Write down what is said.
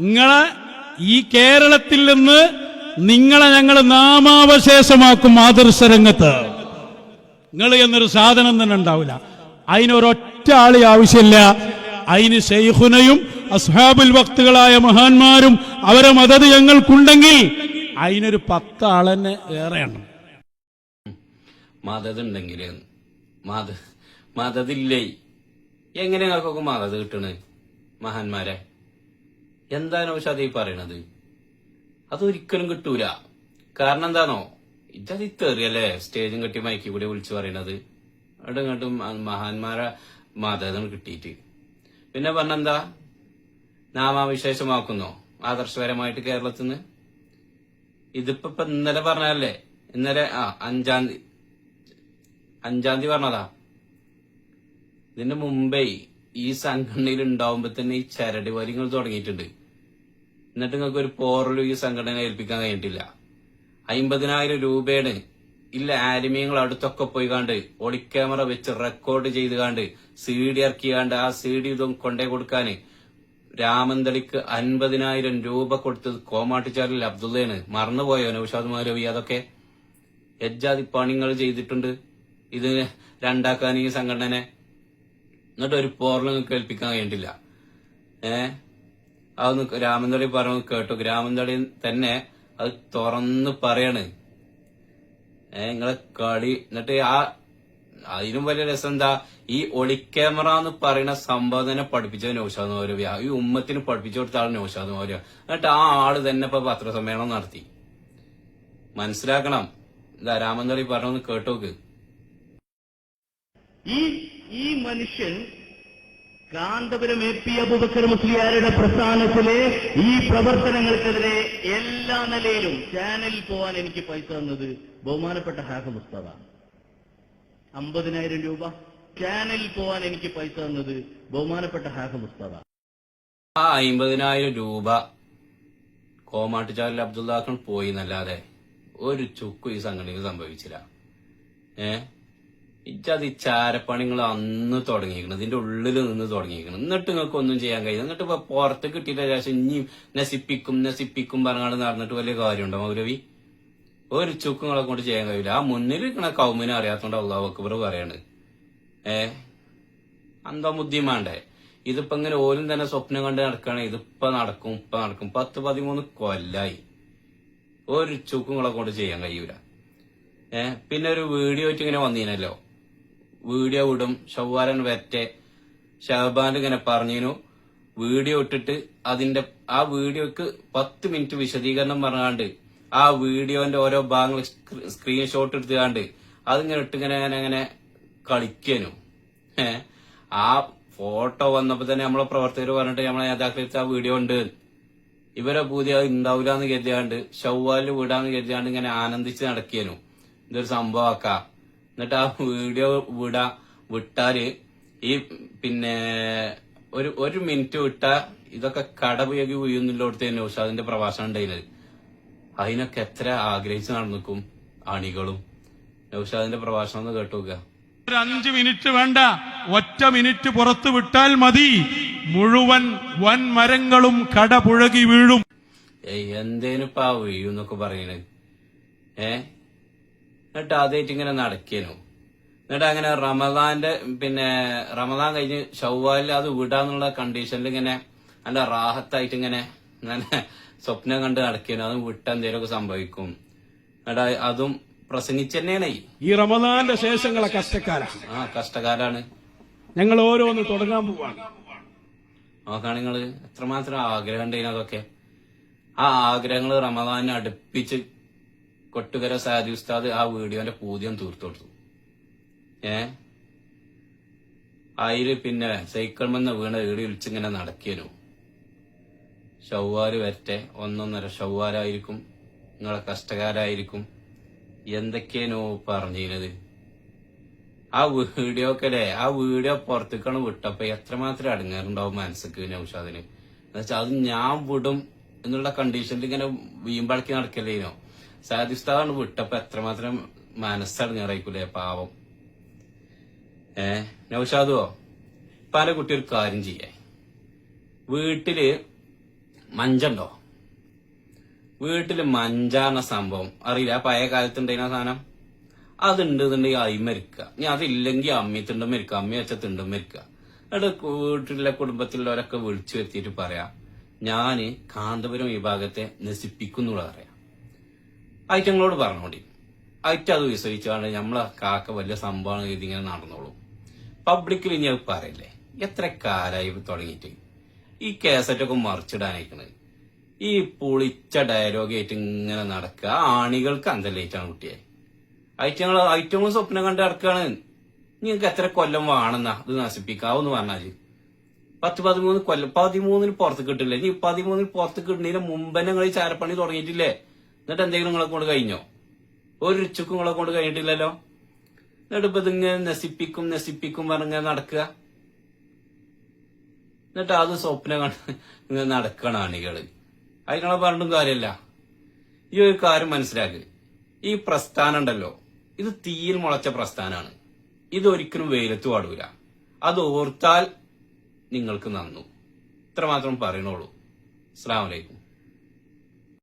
നിങ്ങളെ ഈ കേരളത്തിൽ നിന്ന് നിങ്ങളെ ഞങ്ങൾ നാമാവശേഷമാക്കും ആദർശ രംഗത്ത് നിങ്ങൾ എന്നൊരു സാധനം തന്നെ ഉണ്ടാവില്ല. അതിനൊരൊറ്റ ആളി ആവശ്യമില്ല. അതിന് ഷെയ്ഖുനയും അസ്ഹാബുൽ വക്തുകളായ മഹാന്മാരും അവരെ മദത് ഞങ്ങൾക്കുണ്ടെങ്കിൽ അതിനൊരു പത്ത് ആളെന്നെ ഏറെയാണ് മതതുണ്ടെങ്കിൽ മത മതതില്ലേ എങ്ങനെ നിങ്ങൾക്കൊക്കെ മതത് കിട്ടണേ? മഹാന്മാരെ. എന്താണ് പക്ഷെ ഈ പറയണത്? അതൊരിക്കലും കിട്ടൂല. കാരണം എന്താണോ? ഇതത് തെറിയല്ലേ? സ്റ്റേജും കെട്ടി മയക്കി കൂടി വിളിച്ചു പറയണത്. അവിടെ ഇങ്ങോട്ടും മഹാന്മാരെ മാതാതം കിട്ടിയിട്ട്. പിന്നെ പറഞ്ഞെന്താ നാമാവിശേഷമാക്കുന്നോ? ആദർശപരമായിട്ട് കേരളത്തിൽ നിന്ന് ഇതിപ്പോ ഇന്നലെ പറഞ്ഞല്ലേ ഇന്നലെ ആ അഞ്ചാം തീയതി അഞ്ചാം തീയതി പറഞ്ഞതാ. ഇതിന്റെ മുമ്പേ ഈ സംഘടനയിൽ ഉണ്ടാവുമ്പോ തന്നെ ഈ ചരടി വരികൾ തുടങ്ങിയിട്ടുണ്ട്. എന്നിട്ട് നിങ്ങൾക്ക് ഒരു പോറലും ഈ സംഘടന ഏൽപ്പിക്കാൻ കഴിഞ്ഞിട്ടില്ല. അമ്പതിനായിരം രൂപയാണ് ഇല്ല ആരിമീങ്ങൾ അടുത്തൊക്കെ പോയി കണ്ട് ഒളിക്യാമറ വെച്ച് റെക്കോർഡ് ചെയ്ത് കണ്ട് സി ഡി ഇറക്കി കണ്ട് ആ സി ഡി ഇതും കൊണ്ടേ കൊടുക്കാന് രാമന്തളിക്ക് അൻപതിനായിരം രൂപ കൊടുത്തത് കോമാട്ടിച്ചാലിൽ അബ്ദുള്ളയാണ്. മറന്നുപോയോ നൌഷാദ് മൗലവി അതൊക്കെ? എജ്ജാതി പണിങ്ങൾ ചെയ്തിട്ടുണ്ട്. ഇത് രണ്ടാക്കാൻ ഈ സംഘടനനെ. എന്നിട്ട് ഒരു പോറലും കേൾപ്പിക്കാൻ കഴിഞ്ഞിട്ടില്ല. ഏ? അതൊന്ന് രാമന്തളി പറഞ്ഞു കേട്ടു. രാമന്തളി തന്നെ അത് തുറന്ന് പറയാണ്. ഏ നിങ്ങളെ കളി എന്നിട്ട് ആ അതിനും വലിയ രസം എന്താ? ഈ ഒളിക്യാമറ എന്ന് പറയുന്ന സംഭവം തന്നെ പഠിപ്പിച്ചത് നൌഷാദ് മൗര്യ. ഈ ഉമ്മത്തിന് പഠിപ്പിച്ചു കൊടുത്ത ആൾ നൌഷാദ് മൗര്യ. എന്നിട്ട് ആ ആൾ തന്നെ ഇപ്പൊ പത്രസമ്മേളനം നടത്തി. മനസ്സിലാക്കണം. ഇതാ രാമന്തളി പറഞ്ഞു കേട്ടോക്ക്. ഈ ഈ മനുഷ്യൻ കാന്തപുരം എ പി അബുബക്കർ മുസ്ലിയാരുടെ പ്രസ്ഥാനത്തിലെ ഈ പ്രവർത്തനങ്ങൾക്കെതിരെ എല്ലാ നിലയിലും ചാനലിൽ പോവാൻ എനിക്ക് പൈസ തന്നത് ബഹുമാനപ്പെട്ട ഹാഫ മുസ്തഫ. അമ്പതിനായിരം രൂപ ചാനലിൽ പോവാൻ എനിക്ക് പൈസ തന്നത് ബഹുമാനപ്പെട്ട ഹാഫ മുസ്തഫ. ആ അമ്പതിനായിരം രൂപ കോമാട്ടുചാലിൽ അബ്ദുല്ലാഖൻ പോയി എന്നല്ലാതെ ഒരു ചുക്കും ഈ സംഘടനയിൽ സംഭവിച്ചില്ല. ഏ? ഇജത് ഈ ചാരപ്പണികൾ അന്ന് തുടങ്ങിയിരിക്കണം. ഇതിന്റെ ഉള്ളിൽ നിന്ന് തുടങ്ങിയിരിക്കണം. എന്നിട്ട് നിങ്ങൾക്ക് ഒന്നും ചെയ്യാൻ കഴിയും എന്നിട്ട് ഇപ്പൊ പുറത്ത് കിട്ടിയിട്ട് ശേഷം ഇനിയും നശിപ്പിക്കും നശിപ്പിക്കും പറഞ്ഞാണ്ട് നടന്നിട്ട് വലിയ കാര്യമുണ്ടോ മൗരവി ഒരു ചുക്കുങ്ങളെ കൊണ്ട് ചെയ്യാൻ കഴിയില്ല. ആ മുന്നിൽ ഇരിക്കണ കൗമിനെ അറിയാത്തോണ്ട് അള്ളാഹ് അക്ബർ പറയാണ്. ഏ? അന്തോ ബുദ്ധിയും വേണ്ടേ ഇതിപ്പോ ഇങ്ങനെ ഓരും തന്നെ സ്വപ്നം കണ്ട് നടക്കുകയാണ് ഇതിപ്പോ നടക്കും ഇപ്പൊ നടക്കും. പത്ത് പതിമൂന്ന് കൊല്ലായി. ഒരു ചുക്കുങ്ങളെ കൊണ്ട് ചെയ്യാൻ കഴിയൂല. ഏഹ് പിന്നെ ഒരു വീഡിയോ ആയിട്ട് ഇങ്ങനെ വന്നീനല്ലോ. വീഡിയോ വിടും ഷവ്വാരൻ വരട്ടെ. ഷഹബാൻ ഇങ്ങനെ പറഞ്ഞിനു വീഡിയോ ഇട്ടിട്ട് അതിന്റെ ആ വീഡിയോക്ക് പത്ത് മിനിറ്റ് വിശദീകരണം പറഞ്ഞാണ്ട് ആ വീഡിയോന്റെ ഓരോ ഭാഗങ്ങൾ സ്ക്രീൻഷോട്ട് എടുത്തുകാണ്ട് അതിങ്ങനെ ഇട്ടിങ്ങനെ അങ്ങനെ കളിക്കാനു. ആ ഫോട്ടോ വന്നപ്പോ തന്നെ നമ്മളെ പ്രവർത്തകർ പറഞ്ഞിട്ട് നമ്മളെ നേതാക്കളെടുത്ത് ആ വീഡിയോ ഉണ്ട്. ഇവരെ പൂതി ഉണ്ടാവില്ല എന്ന് കരുതിയാണ്ട് ഷവ്വാലിൽ വിടാന്ന് കരുതിയാണ്ട് ഇങ്ങനെ ആനന്ദിച്ച് നടക്കിയനു ഇതൊരു സംഭവമാക്ക എന്നിട്ട് ആ വീഡിയോ വിടാ വിട്ടാൽ ഈ പിന്നെ ഒരു ഒരു മിനിറ്റ് വിട്ട ഇതൊക്കെ കടപയോഗി വീഴുന്നില്ലോടത്ത് തന്നെ ഉഷാദിന്റെ പ്രഭാഷണം ഉണ്ടായിരുന്നത് അതിനൊക്കെ എത്ര ആഗ്രഹിച്ച് നടന്നിക്കും അണികളും? നൗഷാദിന്റെ പ്രഭാഷണം ഒന്ന് കേട്ടു നോക്കുക. ഒരു അഞ്ച് മിനിറ്റ് വേണ്ട. ഒറ്റ മിനിറ്റ് പുറത്തു വിട്ടാൽ മതി. മുഴുവൻ വൻ മരങ്ങളും കടപുഴകി വീഴും. എന്തേനിപ്പാ വീഴുന്നൊക്കെ ഏഹ് ഏ? എന്നിട്ട് ആദ്യമായിട്ട് ഇങ്ങനെ നടക്കേനു. എന്നിട്ട് അങ്ങനെ റമദാന്റെ പിന്നെ റമദാൻ കഴിഞ്ഞ് ഷവ്വാലിൽ അത് വിടാന്നുള്ള കണ്ടീഷനിൽ ഇങ്ങനെ നല്ല റാഹത്തായിട്ട് ഇങ്ങനെ നല്ല സ്വപ്നം കണ്ട് നടക്കേനു. അത് വിട്ട എന്തെങ്കിലുമൊക്കെ സംഭവിക്കും. എന്നിട്ട് അതും പ്രസംഗിച്ച് തന്നെയാണ് ഈ റമദാന്റെ ശേഷങ്ങളെ കഷ്ടക്കാരാണ്. ആ കഷ്ടകാലാണ്. ഞങ്ങൾ ഓരോന്ന് തുടങ്ങാൻ പോവാണ്. നോക്കാണ് നിങ്ങൾ എത്രമാത്രം ആഗ്രഹം ഉണ്ടായിരുന്നു അതൊക്കെ. ആ ആഗ്രഹങ്ങൾ റമദാനെ അടുപ്പിച്ച് കൊട്ടുകര സാദി ഉസ്താദ് ആ വീഡിയോന്റെ പൂജ്യം തീർത്തു കൊടുത്തു. ഏ? അതിൽ പിന്നെ സൈക്കിൾ മെന്ന് വീണ വീട് വിളിച്ചിങ്ങനെ നടക്കിയനു ഷവ്വാര് വരട്ടെ ഒന്നൊന്നര ഷവ്വാരായിരിക്കും നിങ്ങളെ കഷ്ടകാരായിരിക്കും എന്തൊക്കെയാനോ പറഞ്ഞിരുന്നത്? ആ വീഡിയോ ഒക്കെ അല്ലേ ആ വീഡിയോ പുറത്തേക്കാണ് വിട്ടപ്പോ എത്രമാത്രം അടങ്ങാറുണ്ടാവും മനസ്സിക്ക് നൌഷാദിന് എന്നുവെച്ചാൽ അത് ഞാൻ വിടും എന്നുള്ള കണ്ടീഷനിൽ ഇങ്ങനെ വീമ്പളക്കി നടക്കല്ലേനോ? സാദിസ്ഥാണ് വിട്ടപ്പോ എത്രമാത്രം മനസ്സടങ്ങാറായിക്കൂലേ പാവം. ഏ നൌഷാദുവോ പല കുട്ടി ഒരു കാര്യം ചെയ്യേ. വീട്ടിൽ മഞ്ചുണ്ടോ? വീട്ടിൽ മഞ്ചാന്ന സംഭവം അറിയില്ല. പഴയ കാലത്തുണ്ടായിരുന്ന സാധനം? അതുണ്ടെന്നുണ്ടെങ്കിൽ അയിമരിക്കുക ഇനി അതില്ലെങ്കിൽ അമ്മി തിണ്ടും മരിക്കുക. അമ്മി വെച്ച തിണ്ടും മരിക്കുക. എന്നിട്ട് വീട്ടിലെ കുടുംബത്തിലുള്ളവരൊക്കെ വിളിച്ചു വരുത്തിയിട്ട് പറയാം ഞാൻ കാന്തപുരം വിഭാഗത്തെ നശിപ്പിക്കുന്നുള്ള പറയാം. ഐറ്റങ്ങളോട് പറഞ്ഞോണ്ടി ഐറ്റം അത് വിശ്വസിച്ചാണ് നമ്മളെ കാക്ക വലിയ സംഭവമാണ് ഇതിങ്ങനെ നടന്നോളും. പബ്ലിക്കിൽ ഇനി അത് പറയല്ലേ? എത്ര കാലായി തുടങ്ങിയിട്ട്? ഈ കേസറ്റൊക്കെ മറിച്ചിടാനേക്കണ് ഈ പൊളിച്ച ഡയലോഗ് ആയിട്ട് ഇങ്ങനെ നടക്കുക. ആണികൾക്ക് അന്തലേറ്റാണ് കുട്ടിയെ. ഐറ്റങ്ങൾ ഐറ്റങ്ങൾ സ്വപ്നം കണ്ട് നടക്കുകയാണ് നിങ്ങൾക്ക് എത്ര കൊല്ലം വേണമെന്നാ ഇത് നശിപ്പിക്കാവെന്ന് പറഞ്ഞാൽ പത്ത് പതിമൂന്ന് കൊല്ലം പതിമൂന്നിന് പുറത്ത് കിട്ടില്ലേ? ഇനി പതിമൂന്നിന് പുറത്ത് കിട്ടുന്നതിന് മുമ്പ് ചാരപ്പണി തുടങ്ങിയിട്ടില്ലേ? എന്നിട്ട് എന്തെങ്കിലും നിങ്ങളെ കൊണ്ട് കഴിഞ്ഞോ? ഒരു ഉച്ചക്കും നിങ്ങളെ കൊണ്ട് കഴിഞ്ഞിട്ടില്ലല്ലോ. എന്നിട്ട് ഇപ്പൊ ഇതിങ്ങനെ നശിപ്പിക്കും നശിപ്പിക്കും പറഞ്ഞ നടക്കുക. എന്നിട്ട് അത് സ്വപ്നം കണ്ട് നടക്കണം അണികൾ അതിങ്ങളെ പറഞ്ഞിട്ടും കാര്യമല്ല. ഈ ഒരു കാര്യം മനസ്സിലാക്കുക ഈ പ്രസ്ഥാനം ഉണ്ടല്ലോ. ഇത് തീയിൽ മുളച്ച പ്രസ്ഥാനമാണ്. ഇത് ഒരിക്കലും വെയിലത്ത് പാടൂല. അത് ഓർത്താൽ നിങ്ങൾക്ക് നന്നു. ഇത്രമാത്രം പറയണുള്ളൂ അസ്സാം വലൈക്കും